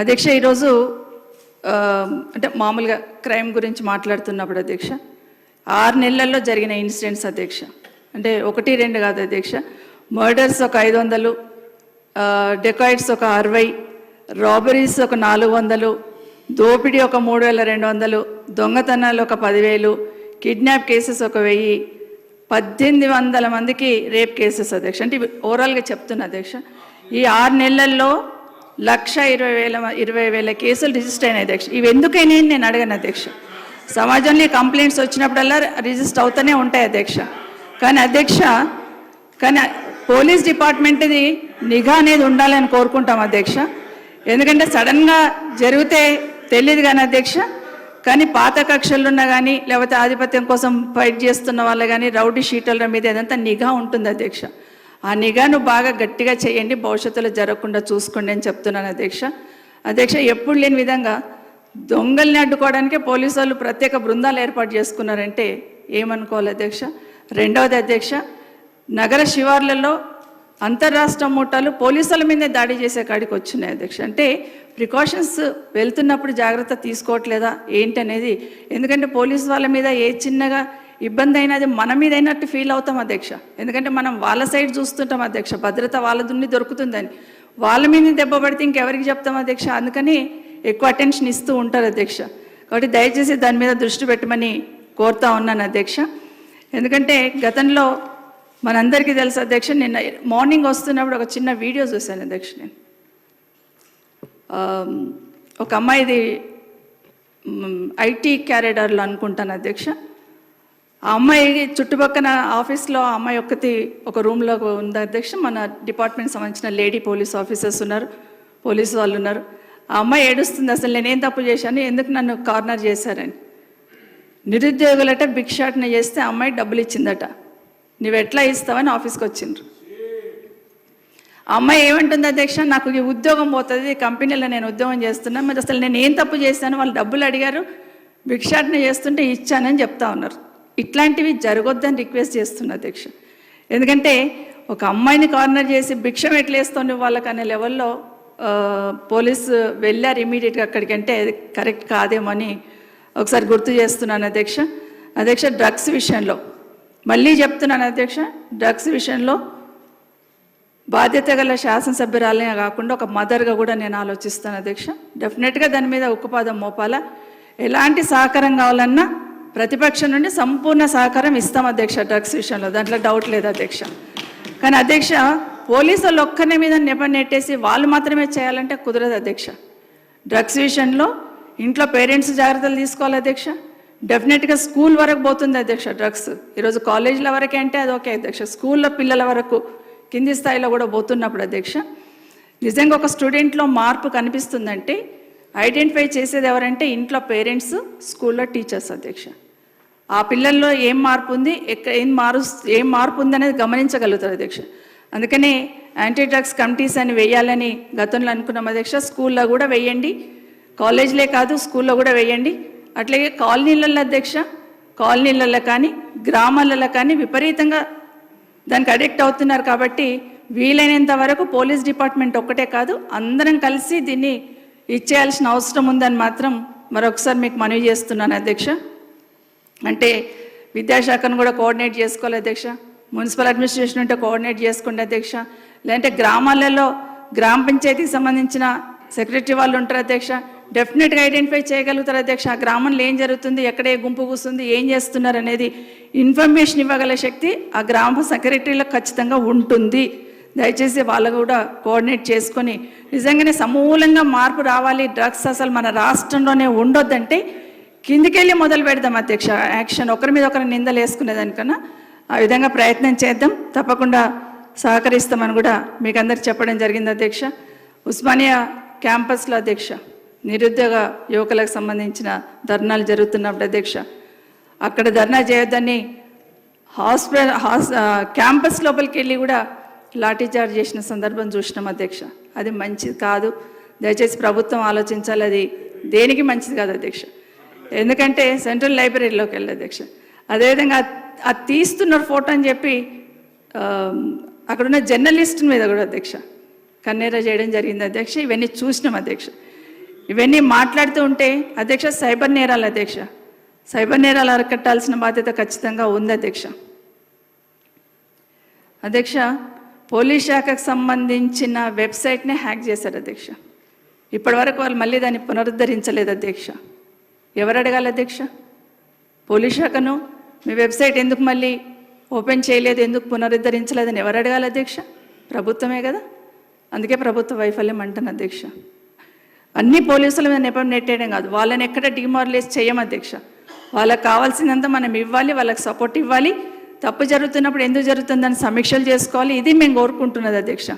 అధ్యక్ష ఈరోజు అంటే మామూలుగా క్రైమ్ గురించి మాట్లాడుతున్నప్పుడు అధ్యక్ష ఆరు నెలల్లో జరిగిన ఇన్సిడెంట్స్ అధ్యక్ష. అంటే ఒకటి రెండు కాదు అధ్యక్ష. మర్డర్స్ ఒక ఐదు వందలు డెకాయిడ్స్ ఒక అరవై రాబరీస్ ఒక నాలుగు వందలు దోపిడీ ఒక మూడు వేల రెండు వందలు దొంగతనాలు ఒక పదివేలు కిడ్నాప్ కేసెస్ ఒక వెయ్యి పద్దెనిమిది వందల మందికి రేప్ కేసెస్ అధ్యక్ష. అంటే ఇవి ఓవరాల్గా చెప్తున్నా అధ్యక్ష. ఈ ఆరు నెలల్లో లక్ష ఇరవై వేల ఇరవై వేల కేసులు రిజిస్టర్ అయినాయి అధ్యక్ష. ఇవి ఎందుకైనా నేను అడగను అధ్యక్ష. సమాజంలో కంప్లైంట్స్ వచ్చినప్పుడల్లా రిజిస్టర్ అవుతూనే ఉంటాయి అధ్యక్ష. కానీ అధ్యక్ష కానీ పోలీస్ డిపార్ట్మెంట్ది నిఘా అనేది ఉండాలని కోరుకుంటాం అధ్యక్ష. ఎందుకంటే సడన్గా జరిగితే తెలియదు కానీ అధ్యక్ష కానీ పాత కక్షలున్నా కానీ లేకపోతే ఆధిపత్యం కోసం ఫైట్ చేస్తున్న వాళ్ళు కానీ రౌడీ షీటల మీద ఏదంతా నిఘా ఉంటుంది అధ్యక్ష. ఆ నిఘాను బాగా గట్టిగా చేయండి భవిష్యత్తులో జరగకుండా చూసుకోండి అని చెప్తున్నాను అధ్యక్ష. అధ్యక్ష ఎప్పుడు లేని విధంగా దొంగల్ని అడ్డుకోవడానికే పోలీసు వాళ్ళు ప్రత్యేక బృందాలు ఏర్పాటు చేసుకున్నారంటే ఏమనుకోవాలి అధ్యక్ష? రెండవది అధ్యక్ష నగర శివార్లలో అంతర్రాష్ట్ర మూటాలు పోలీసుల మీదే దాడి చేసే కాడికి వచ్చినాయి అధ్యక్ష. అంటే ప్రికాషన్స్ వెళ్తున్నప్పుడు జాగ్రత్త తీసుకోవట్లేదా ఏంటనేది? ఎందుకంటే పోలీసు వాళ్ళ మీద ఏ చిన్నగా ఇబ్బంది అయినా అది మన మీద అయినట్టు ఫీల్ అవుతాం అధ్యక్ష. ఎందుకంటే మనం వాళ్ళ సైడ్ చూస్తుంటాం అధ్యక్ష. భద్రత వాళ్ళ దున్ని దొరుకుతుందని. వాళ్ళ మీద దెబ్బ పడితే ఇంకెవరికి చెప్తాం అధ్యక్ష? అందుకని ఎక్కువ అటెన్షన్ ఇస్తూ ఉంటారు అధ్యక్ష. కాబట్టి దయచేసి దాని మీద దృష్టి పెట్టమని కోరుతా ఉన్నాను అధ్యక్ష. ఎందుకంటే గతంలో మనందరికీ తెలుసు అధ్యక్ష నిన్న మార్నింగ్ వస్తున్నప్పుడు ఒక చిన్న వీడియో చూశాను అధ్యక్ష నేను. ఒక అమ్మాయిది ఐటీ క్యారిడర్లో అనుకుంటాను అధ్యక్ష. ఆ అమ్మాయి చుట్టుపక్కల ఆఫీస్లో ఆ అమ్మాయి ఒక్కటి ఒక రూమ్లో ఉంది. అధ్యక్ష మన డిపార్ట్మెంట్ సంబంధించిన లేడీ పోలీస్ ఆఫీసర్స్ ఉన్నారు పోలీసు వాళ్ళు ఉన్నారు. ఆ అమ్మాయి ఏడుస్తుంది అసలు నేనేం తప్పు చేశాను? ఎందుకు నన్ను కార్నర్ చేశారని? నిరుద్యోగులట భిక్షాటన చేస్తే ఆ అమ్మాయి డబ్బులు ఇచ్చిందట. నువ్వు ఎట్లా ఇస్తావని ఆఫీస్కి వచ్చిండ్రు. అమ్మాయి ఏమంటుంది అధ్యక్ష నాకు ఈ ఉద్యోగం పోతుంది కంపెనీలో నేను ఉద్యోగం చేస్తున్నా మరి అసలు నేను ఏం తప్పు చేశాను? వాళ్ళు డబ్బులు అడిగారు భిక్షాటన చేస్తుంటే ఇచ్చానని చెప్తా ఉన్నారు. ఇట్లాంటివి జరగొద్దని రిక్వెస్ట్ చేస్తున్నా అధ్యక్ష ఎందుకంటే ఒక అమ్మాయిని కార్నర్ చేసి భిక్షం ఎట్లేస్తుంది వాళ్ళకనే లెవెల్లో పోలీసు వెళ్ళారు ఇమీడియట్గా అక్కడికంటే కరెక్ట్ కాదేమో అని ఒకసారి గుర్తు చేస్తున్నాను అధ్యక్ష. అధ్యక్ష డ్రగ్స్ విషయంలో. మళ్ళీ చెప్తున్నాను అధ్యక్ష డ్రగ్స్ విషయంలో బాధ్యత గల శాసనసభ్యురాలనే కాకుండా ఒక మదర్గా కూడా నేను ఆలోచిస్తాను అధ్యక్ష. డెఫినెట్గా దాని మీద ఉక్కుపాదం మోపాలా. ఎలాంటి సహకారం కావాలన్నా ప్రతిపక్షం నుండి సంపూర్ణ సహకారం ఇస్తాం అధ్యక్ష డ్రగ్స్ విషయంలో. దాంట్లో డౌట్ లేదు అధ్యక్ష. కానీ అధ్యక్ష పోలీసు వాళ్ళు ఒక్కనే మీద నెప నెట్టేసి వాళ్ళు మాత్రమే చేయాలంటే కుదరదు అధ్యక్ష. డ్రగ్స్ విషయంలో ఇంట్లో పేరెంట్స్ జాగ్రత్తలు తీసుకోవాలి అధ్యక్ష. డెఫినెట్గా స్కూల్ వరకు పోతుంది అధ్యక్ష డ్రగ్స్. ఈరోజు కాలేజీల వరకే అంటే అది ఓకే అధ్యక్ష. స్కూల్లో పిల్లల వరకు కింది స్థాయిలో కూడా పోతున్నప్పుడు అధ్యక్ష నిజంగా ఒక స్టూడెంట్లో మార్పు కనిపిస్తుందంటే ఐడెంటిఫై చేసేది ఎవరంటే ఇంట్లో పేరెంట్స్ స్కూల్లో టీచర్స్ అధ్యక్ష. ఆ పిల్లల్లో ఏం మార్పు ఉంది ఎక్కడ ఏం మారు ఏం మార్పు ఉంది అనేది గమనించగలుగుతారు అధ్యక్ష. అందుకనే యాంటీ డ్రగ్స్ కమిటీస్ అని వేయాలని గతంలో అనుకున్నాం అధ్యక్ష. స్కూల్లో కూడా వేయండి. కాలేజీలే కాదు స్కూల్లో కూడా వేయండి. అట్లాగే కాలనీలలో అధ్యక్ష కాలనీలలో కానీ గ్రామాలలో కానీ విపరీతంగా దానికి అడిక్ట్ అవుతున్నారు కాబట్టి వీలైనంత వరకు పోలీస్ డిపార్ట్మెంట్ ఒక్కటే కాదు అందరం కలిసి దీన్ని ఇచ్చేయాల్సిన అవసరం ఉందని మాత్రం మరొకసారి మీకు మనవి చేస్తున్నాను అధ్యక్ష. అంటే విద్యాశాఖను కూడా కోఆర్డినేట్ చేసుకోవాలి అధ్యక్ష. మున్సిపల్ అడ్మినిస్ట్రేషన్ ఉంటే కోఆర్డినేట్ చేసుకోండి అధ్యక్ష. లేదంటే గ్రామాలలో గ్రామ పంచాయతీకి సంబంధించిన సెక్రటరీ వాళ్ళు ఉంటారు అధ్యక్ష. డెఫినెట్గా ఐడెంటిఫై చేయగలుగుతారు అధ్యక్ష. ఆ గ్రామంలో ఏం జరుగుతుంది ఎక్కడ ఏ గుంపు కూస్తుంది ఏం చేస్తున్నారు అనేది ఇన్ఫర్మేషన్ ఇవ్వగల శక్తి ఆ గ్రామ సెక్రటరీలకు ఖచ్చితంగా ఉంటుంది. దయచేసి వాళ్ళు కూడా కోఆర్డినేట్ చేసుకొని నిజంగానే సమూలంగా మార్పు రావాలి. డ్రగ్స్ అసలు మన రాష్ట్రంలోనే ఉండొద్దంటే కిందికెళ్ళి మొదలు పెడదాం అధ్యక్ష. యాక్షన్ ఒకరి మీద ఒకరి నిందలు వేసుకునేదానికన్నా ఆ విధంగా ప్రయత్నం చేద్దాం. తప్పకుండా సహకరిస్తామని కూడా మీకు అందరికి చెప్పడం జరిగింది అధ్యక్ష. ఉస్మానియా క్యాంపస్లో అధ్యక్ష నిరుద్యోగ యువకులకు సంబంధించిన ధర్నాలు జరుగుతున్నప్పుడు అధ్యక్ష అక్కడ ధర్నా చేయొద్దని హాస్పిటల్ హాస్ క్యాంపస్ లోపలికి వెళ్ళి కూడా లాఠీ చార్జ్ చేసిన సందర్భం చూసినాం అధ్యక్ష. అది మంచిది కాదు. దయచేసి ప్రభుత్వం ఆలోచించాలి. అది దేనికి మంచిది కాదు అధ్యక్ష. ఎందుకంటే సెంట్రల్ లైబ్రరీలోకి వెళ్ళి అధ్యక్ష. అదేవిధంగా ఆ- తీస్తున్నారు ఫోటో అని చెప్పి అక్కడున్న జర్నలిస్ట్ మీద కూడా అధ్యక్ష. కన్నెర చేయడం జరిగింది అధ్యక్ష. ఇవన్నీ చూసినాం అధ్యక్ష. ఇవన్నీ మాట్లాడుతూ ఉంటే అధ్యక్ష సైబర్ నేరాలు అధ్యక్ష. సైబర్ నేరాలు అరకట్టాల్సిన బాధ్యత ఖచ్చితంగా ఉంది అధ్యక్ష. అధ్యక్ష పోలీస్ శాఖకు సంబంధించిన వెబ్సైట్నే హ్యాక్ చేశారు అధ్యక్ష. ఇప్పటివరకు వాళ్ళు మళ్ళీ దాన్ని పునరుద్ధరించలేదు అధ్యక్ష. ఎవరు అడగాలి అధ్యక్ష? పోలీస్ శాఖను? మీ వెబ్సైట్ ఎందుకు మళ్ళీ ఓపెన్ చేయలేదు ఎందుకు పునరుద్ధరించలేదని ఎవరు అడగాలి అధ్యక్ష? ప్రభుత్వమే కదా? అందుకే ప్రభుత్వ వైఫల్యం అంటాను అధ్యక్ష. అన్ని పోలీసుల మీద నెపం నెట్టేయడం కాదు వాళ్ళని ఎక్కడ డిమారలైజ్ చేయం అధ్యక్ష? వాళ్ళకి కావాల్సినంత మనం ఇవ్వాలి వాళ్ళకి సపోర్ట్ ఇవ్వాలి. తప్పు జరుగుతున్నప్పుడు ఎందుకు జరుగుతుందని సమీక్షలు చేసుకోవాలి ఇది మేము కోరుకుంటున్నది అధ్యక్ష.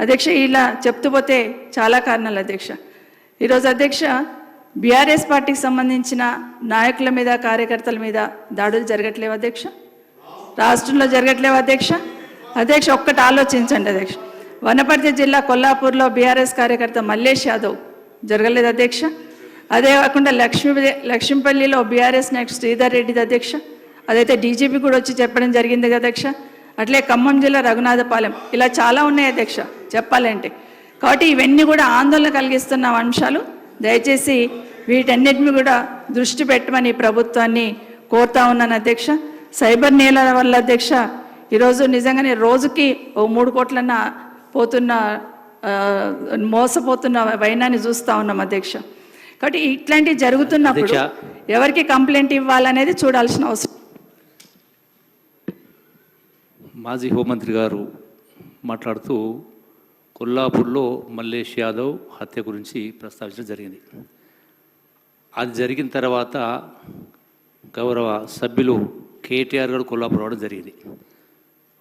అధ్యక్ష ఇలా చెప్తూ పోతే చాలా కారణాలు అధ్యక్ష. ఈరోజు అధ్యక్ష బీఆర్ఎస్ పార్టీకి సంబంధించిన నాయకుల మీద కార్యకర్తల మీద దాడులు జరగట్లేవు అధ్యక్ష? రాష్ట్రంలో జరగట్లేవు అధ్యక్ష? అధ్యక్ష ఒక్కటి ఆలోచించండి అధ్యక్ష. వనపర్తి జిల్లా కొల్లాపూర్లో బీఆర్ఎస్ కార్యకర్త మల్లేష్ యాదవ్ జరగలేదు అధ్యక్ష. అదే కాకుండా లక్ష్మీ లక్ష్మీపల్లిలో బీఆర్ఎస్ నాయకుడు శ్రీధర్ రెడ్డిది అధ్యక్ష. అదైతే డీజీపీ కూడా వచ్చి చెప్పడం జరిగింది కదా అధ్యక్ష. అట్లే ఖమ్మం జిల్లా రఘునాథపాలెం. ఇలా చాలా ఉన్నాయి అధ్యక్ష చెప్పాలంటే. కాబట్టి ఇవన్నీ కూడా ఆందోళన కలిగిస్తున్న అంశాలు. దయచేసి వీటన్నిటిని కూడా దృష్టి పెట్టమని ప్రభుత్వాన్ని కోరుతా ఉన్నాను అధ్యక్ష. సైబర్ నేల వల్ల అధ్యక్ష ఈరోజు నిజంగానే రోజుకి ఓ మూడు కోట్లన్న పోతున్న మోసపోతున్న వైనాన్ని చూస్తూ ఉన్నాం అధ్యక్ష. కాబట్టి ఇట్లాంటివి జరుగుతున్నప్పుడు. ఎవరికి కంప్లైంట్ ఇవ్వాలనేది చూడాల్సిన అవసరం. మాజీ హోంమంత్రి గారు మాట్లాడుతూ కొల్లాపూర్లో మల్లేష్ యాదవ్ హత్య గురించి ప్రస్తావించడం జరిగింది. అది జరిగిన తర్వాత గౌరవ సభ్యులు కేటీఆర్ గారు కొల్లాపూర్ రావడం జరిగింది.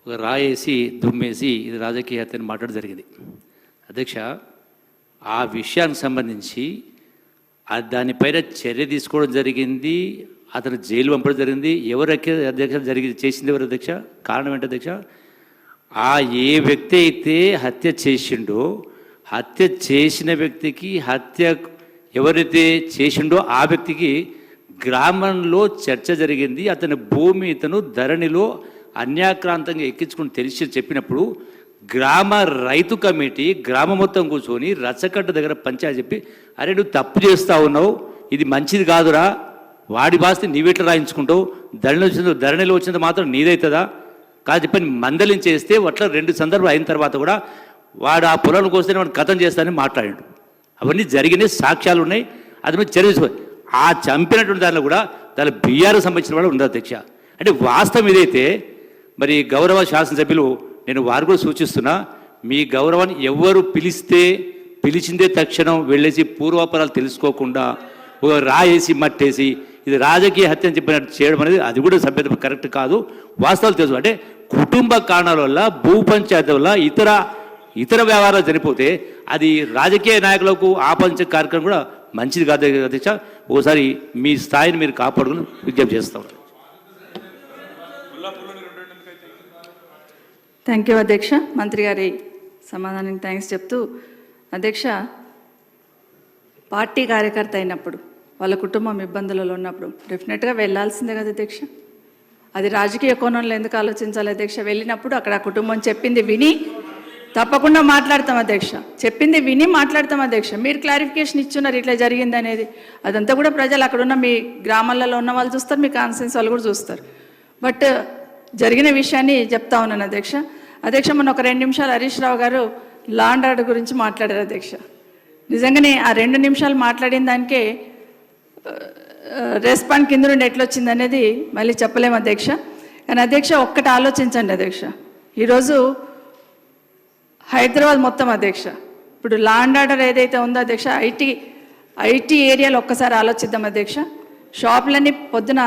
ఒక రాయేసి దుమ్మేసి ఇది రాజకీయ హత్య అని మాట్లాడడం జరిగింది. అధ్యక్ష ఆ విషయానికి సంబంధించి దానిపైన చర్య తీసుకోవడం జరిగింది అతను జైలు పంపడం జరిగింది. ఎవరు అధ్యక్ష జరిగి చేసింది ఎవరు అధ్యక్ష? కారణం ఏంటి అధ్యక్ష? ఆ ఏ వ్యక్తి అయితే హత్య చేసిండో హత్య చేసిన వ్యక్తికి హత్య ఎవరైతే చేసిండో ఆ వ్యక్తికి గ్రామంలో చర్చ జరిగింది. అతని భూమి ఇతను ధరణిలో అన్యాక్రాంతంగా ఎక్కించుకుని తెలిసి చెప్పినప్పుడు గ్రామ రైతు కమిటీ గ్రామం మొత్తం కూర్చొని రచ్చకట్ట దగ్గర పంచాయతీ చెప్పి అరే నువ్వు తప్పు చేస్తా ఉన్నావు. ఇది మంచిది కాదురా. వాడి బాస్తి నీవెట్లా రాయించుకుంటావు. ధరణి వచ్చిందో ధరణిలో వచ్చినంత మాత్రం నీదవుతుందా కాదు చెప్పని మందలించేస్తే అట్లా రెండు సందర్భాలు అయిన తర్వాత కూడా వాడు ఆ పొలానికి కోస్తే వాడు కథం చేస్తానని మాట్లాడాడు. అవన్నీ జరిగినాయి సాక్ష్యాలు ఉన్నాయి. అది మీద చర్య ఆ చంపినటువంటి దానిలో కూడా దాని బీఆర్ సంబంధించిన వాడు ఉండదు అధ్యక్ష. అంటే వాస్తవం ఇదైతే మరి గౌరవ శాసనసభ్యులు నేను వారు కూడా సూచిస్తున్నా మీ గౌరవాన్ని ఎవరు పిలిస్తే పిలిచిందే తక్షణం వెళ్ళేసి పూర్వాపరాలు తెలుసుకోకుండా రాయేసి మట్టేసి ఇది రాజకీయ హత్య అని చెప్పినట్టు చేయడం అనేది అది కూడా సభ్యత కరెక్ట్ కాదు. వాస్తవాలు తెలుసు. అంటే కుటుంబ కారణాల వల్ల భూ పంచాయతీ వల్ల ఇతర ఇతర వ్యవహారాలు చనిపోతే అది రాజకీయ నాయకులకు ఆపంచ కార్యక్రమం కూడా మంచిది కాదు అధ్యక్ష. ఓసారి మీ స్థాయిని మీరు కాపాడుకుని విజ్ఞప్తి చేస్తాం థ్యాంక్ యూ అధ్యక్ష. మంత్రి గారి సమాధానానికి థ్యాంక్స్ చెప్తూ అధ్యక్ష పార్టీ కార్యకర్త అయినప్పుడు వాళ్ళ కుటుంబం ఇబ్బందులలో ఉన్నప్పుడు. డెఫినెట్గా వెళ్ళాల్సిందే కదా అధ్యక్ష అది రాజకీయ కోణంలో ఎందుకు ఆలోచించాలి అధ్యక్ష వెళ్ళినప్పుడు అక్కడ ఆ కుటుంబం చెప్పింది విని తప్పకుండా మాట్లాడతాం అధ్యక్ష చెప్పింది విని మాట్లాడతాం అధ్యక్ష మీరు క్లారిఫికేషన్ ఇచ్చున్నారు ఇట్లా జరిగింది అనేది. అదంతా కూడా ప్రజలు అక్కడున్న మీ గ్రామాలలో ఉన్న వాళ్ళు చూస్తారు మీ కాన్సెన్స్ వాళ్ళు కూడా చూస్తారు. బట్ జరిగిన విషయాన్ని చెప్తా ఉన్నాను అధ్యక్ష అధ్యక్ష మొన్న ఒక రెండు నిమిషాలు హరీష్ రావు గారు లాండ్ ఆర్డర్ గురించి మాట్లాడారు అధ్యక్ష నిజంగానే ఆ రెండు నిమిషాలు మాట్లాడిన దానికే రెస్పాండ్ కింద నుండి ఎట్లా వచ్చింది అనేది మళ్ళీ చెప్పలేము అధ్యక్ష. కానీ అధ్యక్ష ఒక్కటి ఆలోచించండి అధ్యక్ష. ఈరోజు హైదరాబాద్ మొత్తం అధ్యక్ష. ఇప్పుడు లాండ్ ఆర్డర్ ఏదైతే ఉందో అధ్యక్ష ఐటీ ఐటీ ఏరియాలో ఒక్కసారి ఆలోచిద్దాం అధ్యక్ష. షాపులన్నీ పొద్దున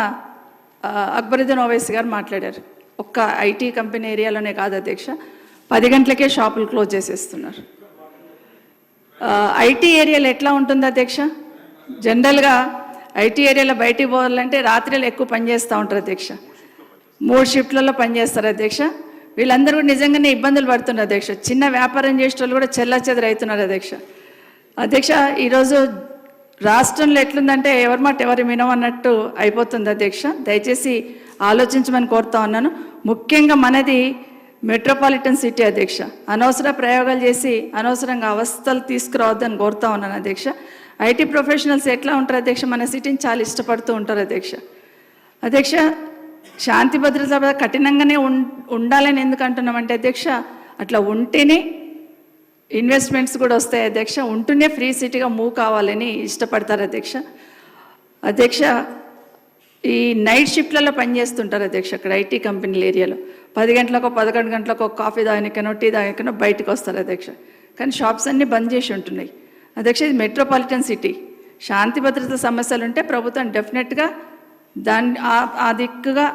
అక్బరుద్దీన్ ఓవైసీ గారు మాట్లాడారు. ఒక్క ఐటీ కంపెనీ ఏరియాలోనే కాదు అధ్యక్ష. పది గంటలకే షాపులు క్లోజ్ చేసేస్తున్నారు. ఐటీ ఏరియాలో ఎట్లా ఉంటుంది అధ్యక్ష? జనరల్గా ఐటీ ఏరియాలో బయటికి పోవాలంటే రాత్రిలో ఎక్కువ పనిచేస్తూ ఉంటారు అధ్యక్ష. మూడు షిఫ్ట్లలో పనిచేస్తారు అధ్యక్ష. వీళ్ళందరూ కూడా నిజంగానే ఇబ్బందులు పడుతున్నారు అధ్యక్ష. చిన్న వ్యాపారం చేసే వాళ్ళు కూడా చెల్ల అవుతున్నారు అధ్యక్ష. అధ్యక్ష ఈరోజు రాష్ట్రంలో ఎట్లుందంటే ఎవరి మాట ఎవరి వినమన్నట్టు అయిపోతుంది అధ్యక్ష. దయచేసి ఆలోచించమని కోరుతా ఉన్నాను. ముఖ్యంగా మనది మెట్రోపాలిటన్ సిటీ అధ్యక్ష. అనవసర ప్రయోగాలు చేసి అనవసరంగా అవస్థలు తీసుకురావద్దని కోరుతా ఉన్నాను అధ్యక్ష. ఐటీ ప్రొఫెషనల్స్ ఎట్లా ఉంటారు అధ్యక్ష? మన సిటీని చాలా ఇష్టపడుతూ ఉంటారు అధ్యక్ష. అధ్యక్ష శాంతి భద్రత కఠినంగానే ఉం ఉండాలని ఎందుకు అంటున్నామంటే అధ్యక్ష అట్లా ఉంటేనే ఇన్వెస్ట్మెంట్స్ కూడా వస్తాయి అధ్యక్ష. ఉంటూనే ఫ్రీ సిటీగా మూవ్ కావాలని ఇష్టపడతారు అధ్యక్ష. అధ్యక్ష ఈ నైట్ షిఫ్ట్లలో పనిచేస్తుంటారు అధ్యక్ష అక్కడ ఐటీ కంపెనీల ఏరియాలో. పది గంటలకు పదకొండు గంటలకు కాఫీ దానికనో టీ దానికనో బయటకు వస్తారు అధ్యక్ష. కానీ షాప్స్ అన్నీ బంద్ చేసి ఉంటున్నాయి. అధ్యక్ష ఇది మెట్రోపాలిటన్ సిటీ శాంతి భద్రత సమస్యలు ఉంటే ప్రభుత్వం డెఫినెట్గా దాన్ని ఆ- దిక్కుగా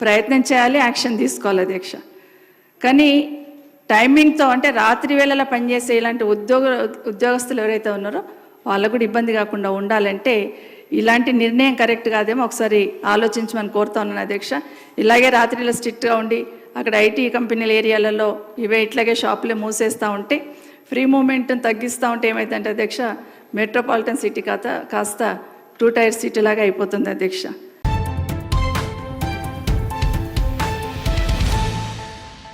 ప్రయత్నం చేయాలి యాక్షన్ తీసుకోవాలి అధ్యక్ష. కానీ టైమింగ్తో అంటే రాత్రి వేళలా పనిచేసే ఇలాంటి ఉద్యోగ ఉద్యోగస్తులు ఎవరైతే ఉన్నారో వాళ్ళకు కూడా ఇబ్బంది కాకుండా ఉండాలంటే ఇలాంటి నిర్ణయం కరెక్ట్ కాదేమో ఒకసారి ఆలోచించమని కోరుతా ఉన్నాను అధ్యక్ష. ఇలాగే రాత్రిలో స్ట్రిక్ట్గా ఉండి అక్కడ ఐటీ కంపెనీల ఏరియాలలో ఇవే ఇట్లాగే షాపులే మూసేస్తూ ఉంటే ఫ్రీ మూమెంట్ని తగ్గిస్తూ ఉంటే ఏమైందంటే అధ్యక్ష మెట్రోపాలిటన్ సిటీ కాస్త కాస్త టూ టైర్ సిటీ లాగా అయిపోతుంది అధ్యక్ష.